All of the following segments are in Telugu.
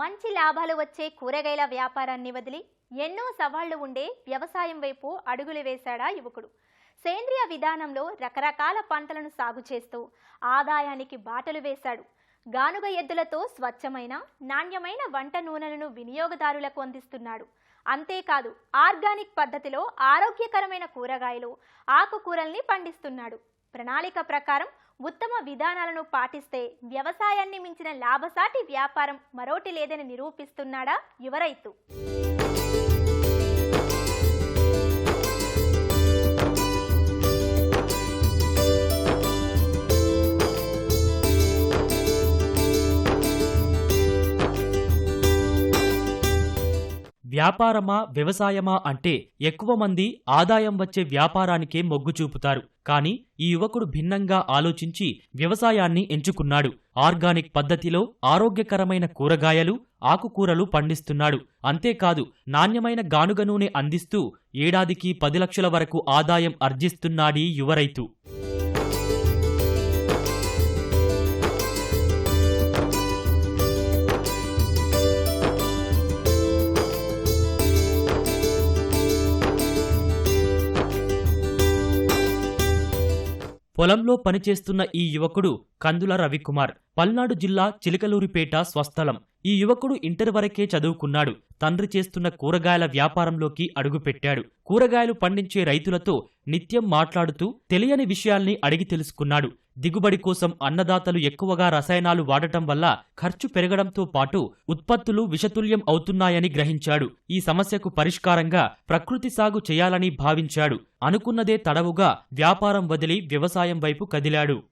మంచి లాభాలు వచ్చే కూరగాయల వ్యాపారాన్ని వదిలి ఎన్నో సవాళ్ళు ఉండే వ్యవసాయం వైపు అడుగులు వేశాడా యువకుడు. సేంద్రియ విధానంలో రకరకాల పంటలను సాగు చేస్తూ ఆదాయానికి బాటలు వేశాడు. గానుగ ఎద్దులతో స్వచ్ఛమైన నాణ్యమైన వంట నూనెలను వినియోగదారులకు అందిస్తున్నాడు. అంతేకాదు ఆర్గానిక్ పద్ధతిలో ఆరోగ్యకరమైన కూరగాయలు ఆకుకూరల్ని పండిస్తున్నాడు. ప్రణాళిక ప్రకారం ఉత్తమ విధానాలను పాటిస్తే వ్యవసాయాన్ని మించిన లాభసాటి వ్యాపారం మరోటి లేదని నిరూపిస్తున్నాడా యువ వ్యాపారమా వ్యవసాయమా అంటే ఎక్కువ మంది ఆదాయం వచ్చే వ్యాపారానికే మొగ్గు చూపుతారు. కానీ ఈ యువకుడు భిన్నంగా ఆలోచించి వ్యవసాయాన్ని ఎంచుకున్నాడు. ఆర్గానిక్ పద్ధతిలో ఆరోగ్యకరమైన కూరగాయలు ఆకుకూరలు పండిస్తున్నాడు. అంతేకాదు నాణ్యమైన గానుగ నూనె అందిస్తూ ఏడాదికి పది లక్షల వరకు ఆదాయం అర్జిస్తున్నాడీ యువరైతు. పొలంలో పనిచేస్తున్న ఈ యువకుడు కందుల రవికుమార్. పల్నాడు జిల్లా చిలకలూరిపేట స్వస్థలం. ఈ యువకుడు ఇంటర్ వరకే చదువుకున్నాడు. తండ్రి చేస్తున్న కూరగాయల వ్యాపారంలోకి అడుగుపెట్టాడు. కూరగాయలు పండించే రైతులతో నిత్యం మాట్లాడుతూ తెలియని విషయాల్ని అడిగి తెలుసుకున్నాడు. దిగుబడి కోసం అన్నదాతలు ఎక్కువగా రసాయనాలు వాడటం వల్ల ఖర్చు పెరగడంతో పాటు ఉత్పత్తులు విషతుల్యం అవుతున్నాయని గ్రహించాడు. ఈ సమస్యకు పరిష్కారంగా ప్రకృతి సాగు చేయాలని భావించాడు. అనుకున్నదే తడవుగా వ్యాపారం వదిలి వ్యవసాయం వైపు కదిలాడు.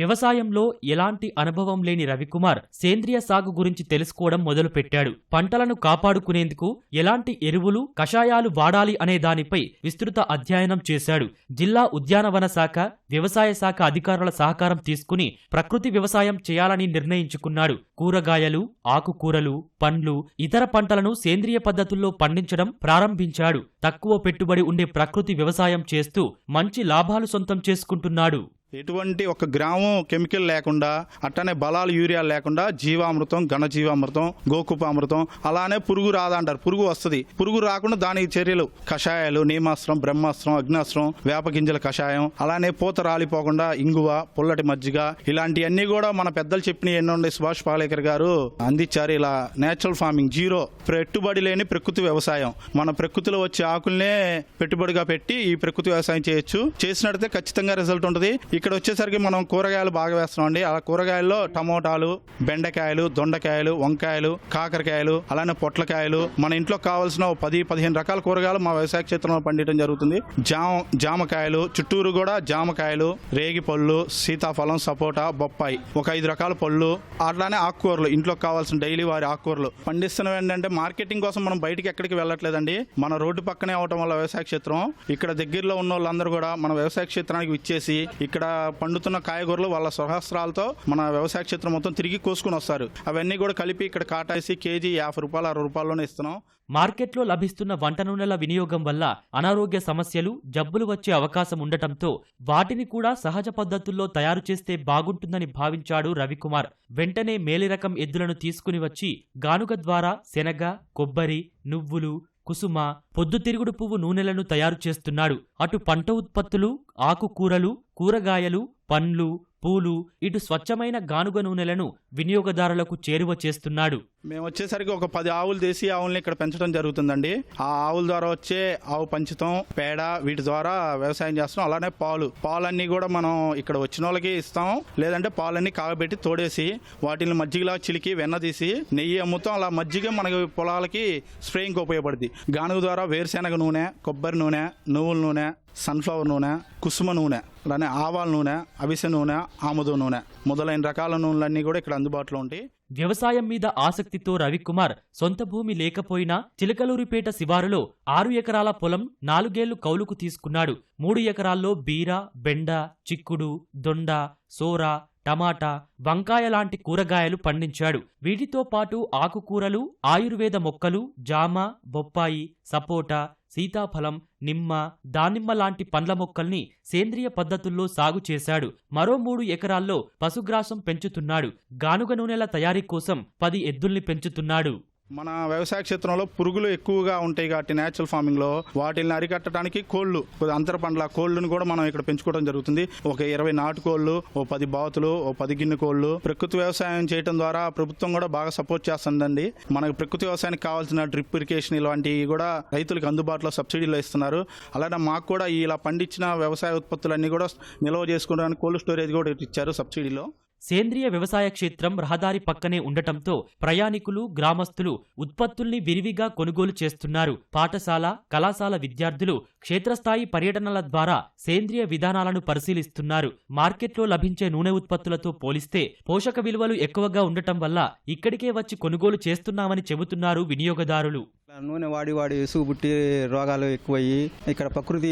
వ్యవసాయంలో ఎలాంటి అనుభవం లేని రవికుమార్ సేంద్రియ సాగు గురించి తెలుసుకోవడం మొదలుపెట్టాడు. పంటలను కాపాడుకునేందుకు ఎలాంటి ఎరువులు కషాయాలు వాడాలి అనే దానిపై విస్తృత అధ్యయనం చేశాడు. జిల్లా ఉద్యానవన శాఖ వ్యవసాయ శాఖ అధికారుల సహకారం తీసుకుని ప్రకృతి వ్యవసాయం చేయాలని నిర్ణయించుకున్నాడు. కూరగాయలు ఆకుకూరలు పండ్లు ఇతర పంటలను సేంద్రియ పద్ధతుల్లో పండించడం ప్రారంభించాడు. తక్కువ పెట్టుబడి ఉండే ప్రకృతి వ్యవసాయం చేస్తూ మంచి లాభాలు సొంతం చేసుకుంటున్నాడు. ఎటువంటి ఒక గ్రామం కెమికల్ లేకుండా అట్టనే బలాలు యూరియా లేకుండా జీవామృతం ఘనజీవామృతం గోకుపామృతం అలానే పురుగు రాదంటారు. పురుగు వస్తుంది. పురుగు రాకుండా దానికి చర్యలు కషాయాలు నీమాస్త్రం బ్రహ్మాస్త్రం అగ్నాస్త్రం వేప గింజల కషాయం అలానే పూత రాలిపోకుండా ఇంగువ పుల్లటి మజ్జిగ ఇలాంటివన్నీ కూడా మన పెద్దలు చెప్పిన ఎన్నోండి సుభాష్ పాలేకర్ గారు అందించారు. ఇలా నేచురల్ ఫార్మింగ్ జీరో పెట్టుబడి లేని ప్రకృతి వ్యవసాయం. మన ప్రకృతిలో వచ్చే ఆకుల్నే పెట్టుబడిగా పెట్టి ఈ ప్రకృతి వ్యవసాయం చేయొచ్చు. చేసినట్టే ఖచ్చితంగా రిజల్ట్ ఉంటుంది. ఇక్కడ వచ్చేసరికి మనం కూరగాయలు బాగా వేస్తున్నాం అండి. ఆ కూరగాయల్లో టమోటాలు బెండకాయలు దొండకాయలు వంకాయలు కాకరకాయలు అలానే పొట్లకాయలు. మన ఇంట్లో కావాల్సిన పది పదిహేను రకాల కూరగాయలు మా వ్యవసాయ క్షేత్రంలో పండించడం జరుగుతుంది. జామ జామకాయలు చుట్టూరు కూడా జామకాయలు రేగి పళ్ళు సీతాఫలం సపోటా బొప్పాయి. ఒక ఐదు రకాల పళ్ళు అట్లానే ఆకుకూరలు ఇంట్లో కావాల్సిన డైలీ వారి ఆకుకూరలు. పండిస్తున్నవి ఏంటంటే మార్కెటింగ్ కోసం మనం బయటికి ఎక్కడికి వెళ్ళట్లేదండి. మన రోడ్డు పక్కనే అవటం వల్ల వ్యవసాయ క్షేత్రం. ఇక్కడ దగ్గరలో ఉన్న వాళ్ళందరూ కూడా మన వ్యవసాయ క్షేత్రానికి ఇచ్చేసి ఇక్కడ పండుతున్న కాయగూరలు వాళ్ళ సహస్రాలతో మన వ్యవసాయ క్షేత్రం మొత్తం తిరిగి కోసుకుని వస్తారు. అవన్నీ కూడా కలిపి ఇక్కడ కాటాసి కేజీ యాభై రూపాయలు అరవై రూపాయల్లోనే ఇస్తున్నాం. మార్కెట్లో లభిస్తున్న వంట నూనెల వినియోగం వల్ల అనారోగ్య సమస్యలు జబ్బులు వచ్చే అవకాశం ఉండటంతో వాటిని కూడా సహజ పద్ధతుల్లో తయారు చేస్తే బాగుంటుందని భావించాడు రవికుమార్. వెంటనే మేలిరకం ఎద్దులను తీసుకుని వచ్చి గానుగ ద్వారా శనగ కొబ్బరి నువ్వులు కుసుమ పొద్దుతిరుగుడు పువ్వు నూనెలను తయారు చేస్తున్నాడు. అటు పంట ఉత్పత్తులు ఆకుకూరలు కూరగాయలు పండ్లు పూలు ఇటు స్వచ్ఛమైన గానుగ నూనెలను వినియోగదారులకు చేరువ చేస్తున్నాడు. మేము వచ్చేసరికి ఒక పది ఆవులు దేశీ ఆవుల్ని ఇక్కడ పెంచడం జరుగుతుందండి. ఆ ఆవుల ద్వారా వచ్చే ఆవు పంచతం పేడ వీటి ద్వారా వ్యవసాయం చేస్తాం అలానే పాలు. పాలన్నీ కూడా మనం ఇక్కడ వచ్చిన వాళ్ళకి ఇస్తాం. లేదంటే పాలన్నీ కాగబెట్టి తోడేసి వాటిని మజ్జిగలా చిలికి వెన్న తీసి నెయ్యి అమ్ముతాం. అలా మజ్జిగ మనకి పొలాలకి స్ప్రేయింగ్ ఉపయోగపడుతుంది గానుగ ద్వారా వేరుశెనగ నూనె కొబ్బరి నూనె నువ్వుల నూనె సన్ఫ్లవర్ నూనె కుసుమ నూనె అలానే ఆవాల నూనె అవిసె నూనె ఆముదం నూనె మొదలైన రకాల నూనెలన్నీ కూడా ఇక్కడ అందుబాటులో ఉంటాయి వ్యవసాయం మీద ఆసక్తితో రవికుమార్ సొంత భూమి లేకపోయినా చిలకలూరిపేట శివారులో ఆరు ఎకరాల పొలం నాలుగేళ్ళు కౌలుకు తీసుకున్నాడు. మూడు ఎకరాల్లో బీర బెండ చిక్కుడు దొండ సోర టమాటా వంకాయ లాంటి కూరగాయలు పండించాడు. వీటితో పాటు ఆకుకూరలు ఆయుర్వేద మొక్కలు జామ బొప్పాయి సపోటా సీతాఫలం నిమ్మ దానిమ్మ లాంటి పండ్ల మొక్కల్ని సేంద్రియ పద్ధతుల్లో సాగు చేశాడు. మరో మూడు ఎకరాల్లో పశుగ్రాసం పెంచుతున్నాడు. గానుగ నూనెల తయారీ కోసం పది ఎద్దుల్ని పెంచుతున్నాడు. మన వ్యవసాయ క్షేత్రంలో పురుగులు ఎక్కువగా ఉంటాయి కాబట్టి న్యాచురల్ ఫార్మింగ్లో వాటిని అరికట్టడానికి కోళ్ళు అంతర పండ్ల కోళ్ళను కూడా మనం ఇక్కడ పెంచుకోవడం జరుగుతుంది. ఒక ఇరవై నాటుకోళ్ళు ఓ పది బాతులు ఓ పది గిన్నె కోళ్ళు ప్రకృతి వ్యవసాయం చేయడం ద్వారా ప్రభుత్వం కూడా బాగా సపోర్ట్ చేస్తుందండి. మనకు ప్రకృతి వ్యవసాయానికి కావాల్సిన డ్రిప్ ఇరిగేషన్ ఇలాంటివి కూడా రైతులకు అందుబాటులో సబ్సిడీలో ఇస్తున్నారు. అలానే మాకు కూడా ఇలా పండించిన వ్యవసాయ ఉత్పత్తులన్నీ కూడా నిల్వ చేసుకోవడానికి కోల్డ్ స్టోరేజ్ కూడా ఇచ్చారు సబ్సిడీలో. సేంద్రియ వ్యవసాయ క్షేత్రం రహదారి పక్కనే ఉండటంతో ప్రయాణికులు గ్రామస్తులు ఉత్పత్తుల్ని విరివిగా కొనుగోలు చేస్తున్నారు. పాఠశాల కళాశాల విద్యార్థులు క్షేత్రస్థాయి పర్యటనల ద్వారా సేంద్రియ విధానాలను పరిశీలిస్తున్నారు. మార్కెట్లో లభించే నూనె ఉత్పత్తులతో పోలిస్తే పోషక విలువలు ఎక్కువగా ఉండటం వల్ల ఇక్కడికే వచ్చి కొనుగోలు చేస్తున్నామని చెబుతున్నారు వినియోగదారులు. నూనె వాడి వాడి ఇసుగు పుట్టి రోగాలు ఎక్కువయ్యి ఇక్కడ ప్రకృతి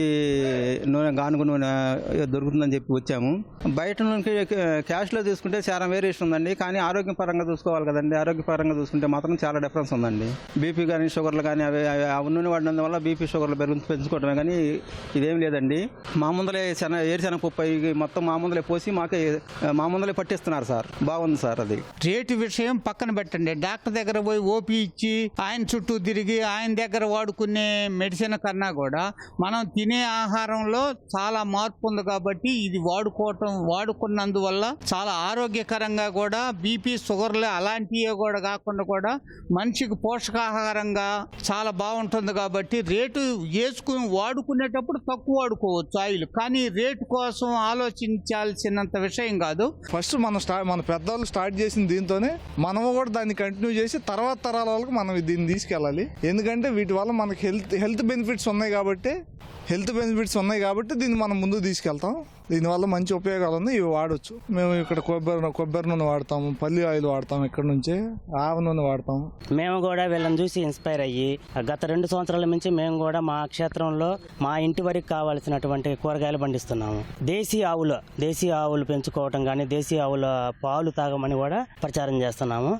నూనె గానుగు నూనె దొరుకుతుందని చెప్పి వచ్చాము. బయట నుంచి క్యాష్లో తీసుకుంటే చాలా వేరియేషన్ ఉందండి కానీ ఆరోగ్యపరంగా చూసుకోవాలి కదండి. ఆరోగ్యపరంగా చూసుకుంటే మాత్రం చాలా డిఫరెన్స్ ఉందండి. బీపీ కానీ షుగర్లు కానీ అవి అవి నూనె వాడినందు వల్ల బీపీ షుగర్లు పెరుగు పెంచుకోవడమే కానీ ఇదేం లేదండి. మా ముందలే శన ఏరుశనగ పప్పు మొత్తం మా ముందలే పోసి మాకే మా ముందలే పట్టిస్తున్నారు సార్. బాగుంది సార్ అది. రేటు విషయం పక్కన పెట్టండి. డాక్టర్ దగ్గర పోయి ఓపీ ఇచ్చి ఆయన చుట్టూ తిరిగి ఆయన దగ్గర వాడుకునే మెడిసిన్ కన్నా కూడా మనం తినే ఆహారంలో చాలా మార్పు ఉంది కాబట్టి ఇది వాడుకోవటం వాడుకున్నందువల్ల చాలా ఆరోగ్యకరంగా కూడా బీపీ షుగర్లు అలాంటివి కూడా కాకుండా కూడా మనిషికి పోషకాహారంగా చాలా బాగుంటుంది కాబట్టి రేటు వేసుకుని వాడుకునేటప్పుడు తక్కువ వాడుకోవచ్చు ఆయిల్. కానీ రేటు కోసం ఆలోచించాల్సినంత విషయం కాదు. ఫస్ట్ మనం స్టార్ట్ మన పెద్దవాళ్ళు స్టార్ట్ చేసిన దీంతోనే మనము కూడా దాన్ని కంటిన్యూ చేసి తర్వాత తరాల వాళ్ళకి మనం దీన్ని తీసుకెళ్ళాలి. ఎందుకంటే వీటి వల్ల మనకి హెల్త్ హెల్త్ బెనిఫిట్స్ ఉన్నాయి కాబట్టి హెల్త్ బెనిఫిట్స్ ఉన్నాయి కాబట్టి దీన్ని మనం ముందుకు తీసుకెళ్తాం. దీనివల్ల మంచి ఉపయోగాలు ఉన్నాయి ఇవి వాడొచ్చు. మేము ఇక్కడ కొబ్బరి కొబ్బరి నూనె వాడతాము పల్లి ఆయిల్ వాడతాం ఇక్కడ నుంచి ఆవ నూనె వాడతాం. మేము కూడా వీళ్ళని చూసి ఇన్స్పైర్ అయ్యి గత రెండు సంవత్సరాల నుంచి మేము కూడా మా క్షేత్రంలో మా ఇంటి వరకు కావాల్సినటువంటి కూరగాయలు పండిస్తున్నాము. దేశీ ఆవులు దేశీ ఆవులు పెంచుకోవటం కానీ దేశీ ఆవుల పాలు తాగమని కూడా ప్రచారం చేస్తున్నాము.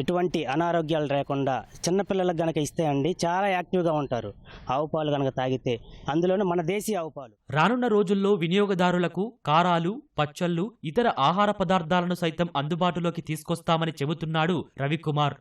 ఎటువంటి అనారోగ్యాలు లేకుండా చిన్నపిల్లలకు గనక ఇస్తే అండి చాలా యాక్టివ్గా ఉంటారు. ఆవు పాలు కనుక తాగితే అందులోనే మన దేశీయ ఆవు పాలు రానున్న రోజుల్లో వినియోగదారులకు కారాలు పచ్చళ్ళు ఇతర ఆహార పదార్థాలను సైతం అందుబాటులోకి తీసుకొస్తామని చెబుతున్నాడు రవికుమార్.